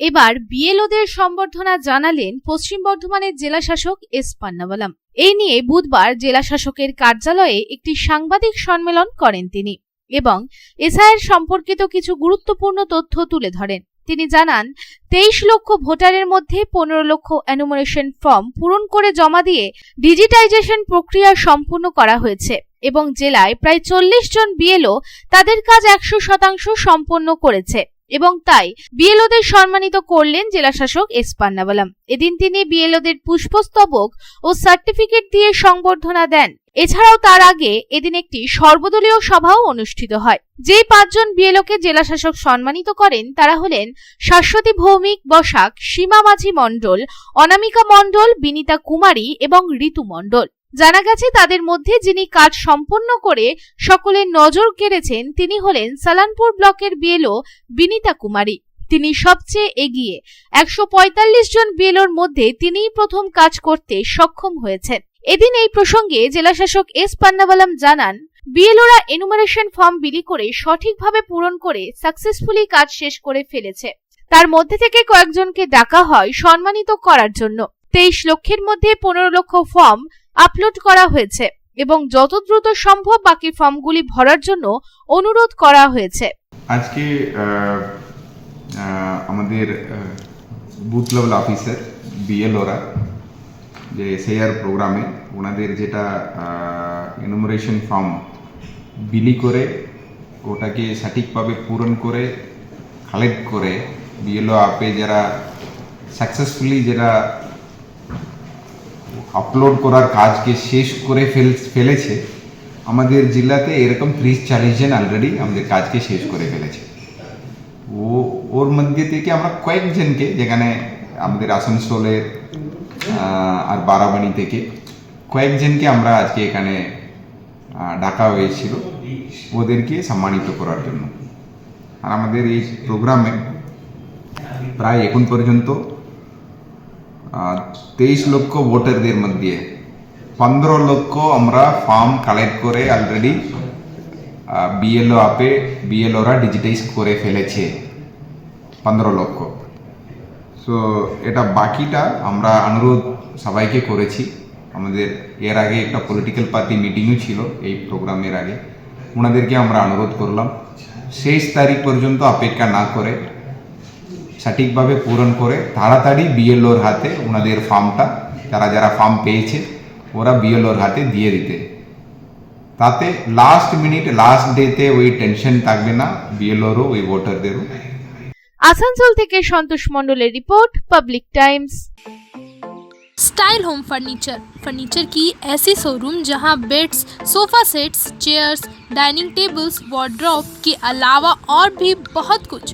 এবার বিএলওদের সম্বর্ধনা জানালেন পশ্চিম বর্ধমানের জেলা শাসক এস পান্নাওয়ালাম এই নিয়ে বুধবার জেলা শাসকের কার্যালয়ে একটি সাংবাদিক সম্মেলন করেন তিনি এবং এসআইয়ের সম্পর্কিত কিছু গুরুত্বপূর্ণ তথ্য তুলে ধরেন। তিনি জানান, তেইশ লক্ষ ভোটারের মধ্যে পনেরো লক্ষ অ্যানুমারেশন ফর্ম পূরণ করে জমা দিয়ে ডিজিটাইজেশন প্রক্রিয়া সম্পূর্ণ করা হয়েছে এবং জেলায় প্রায় চল্লিশ জন বিএলও তাদের কাজ একশো শতাংশ সম্পন্ন করেছে। এবং তাই বিএলওদের সম্মানিত করলেন জেলাশাসক এস পান্নাওয়ালাম এদিন তিনি বিএলওদের পুষ্পস্তবক ও সার্টিফিকেট দিয়ে সংবর্ধনা দেন। এছাড়াও তার আগে এদিন একটি সর্বদলীয় সভাও অনুষ্ঠিত হয়। যে পাঁচজন বিএলওকে জেলাশাসক সম্মানিত করেন, তারা হলেন শাশ্বতী ভৌমিক বসাক, সীমা মাঝি মণ্ডল, অনামিকা মণ্ডল, বিনিতা কুমারী এবং ঋতু মণ্ডল। জানা গেছে তাদের মধ্যে যিনি কাজ সম্পন্ন করে সকলের নজর কেড়েছেন তিনি হলেন সালানপুর ব্লকের বিএলও বিনিতা কুমারী। তিনি সবচেয়ে এগিয়ে। একশো পঁয়তাল্লিশ জন বিএলওর মধ্যে তিনিই প্রথম কাজ করতে সক্ষম হয়েছেন। এদিন এই প্রসঙ্গে জেলাশাসক এস পান্নাওয়ালাম জানান, বিএলওরা এনুমারেশন ফর্ম বিলি করে সঠিকভাবে পূরণ করে সাকসেসফুলি কাজ শেষ করে ফেলেছে। তার মধ্যে থেকে কয়েকজনকে ডাকা হয় সম্মানিত করার জন্য। তেইশ লক্ষের মধ্যে পনেরো লক্ষ ফর্ম আপলোড করা হয়েছে এবং যত দ্রুত সম্ভব বাকি ফর্মগুলি ভরার জন্য অনুরোধ করা হয়েছে। আজকে আমাদের বুথ লেভেল অফিসার বিএলওরা যে এসআইআর প্রোগ্রামে ওনাদের যেটা এনুমারেশন ফর্ম বিলি করে, ওটাকে সঠিকভাবে পূরণ করে কালেক্ট করে বিএলও আপে যারা সাকসেসফুলি যারা আপলোড করার কাজকে শেষ করে ফেল, ফেলেছে। আমাদের জেলাতে এরকম ত্রিশ চাল্লিশ জন অলরেডি আমাদের কাজকে শেষ করে ফেলেছে। ও, ওর মধ্যে থেকে আমরা কয়েকজনকে, যেখানে আমাদের আসানসোলের আর বারাবাণী থেকে কয়েকজনকে আমরা আজকে এখানে ডাকা হয়েছিল ওদেরকে সম্মানিত করার জন্য। আর আমাদের এই প্রোগ্রামে প্রায় এখন পর্যন্ত তেইশ লক্ষ ভোটারদের মধ্যে পনেরো লক্ষ আমরা ফর্ম কালেক্ট করে অলরেডি বিএলও আপে বিএলওরা ডিজিটাইজ করে ফেলেছে পনেরো লক্ষ। সো এটা বাকিটা আমরা অনুরোধ সবাইকে করেছি। আমাদের এর আগে একটা পলিটিক্যাল পার্টি মিটিংও ছিল এই প্রোগ্রামের আগে। ওনাদেরকে আমরা অনুরোধ করলাম। শেষ তারিখ পর্যন্ত অপেক্ষা না করে সঠিকভাবে পূরণ করে তাড়াতাড়ি বিএলওর হাতে ওনাদের ফর্মটা যারা যারা ফর্ম পেয়েছে ওরা বিএলওর হাতে দিয়ে দিতে তাতে লাস্ট মিনিট লাস্ট ডেতে ওই টেনশন থাকবে না বিএলওরও ওই ভোটারদেরও আসানসোল থেকে সন্তোষ মণ্ডলের report public times style home furniture furniture की ऐसी शोरूम जहां beds sofa sets chairs dining tables wardrobe के अलावा और भी बहुत कुछ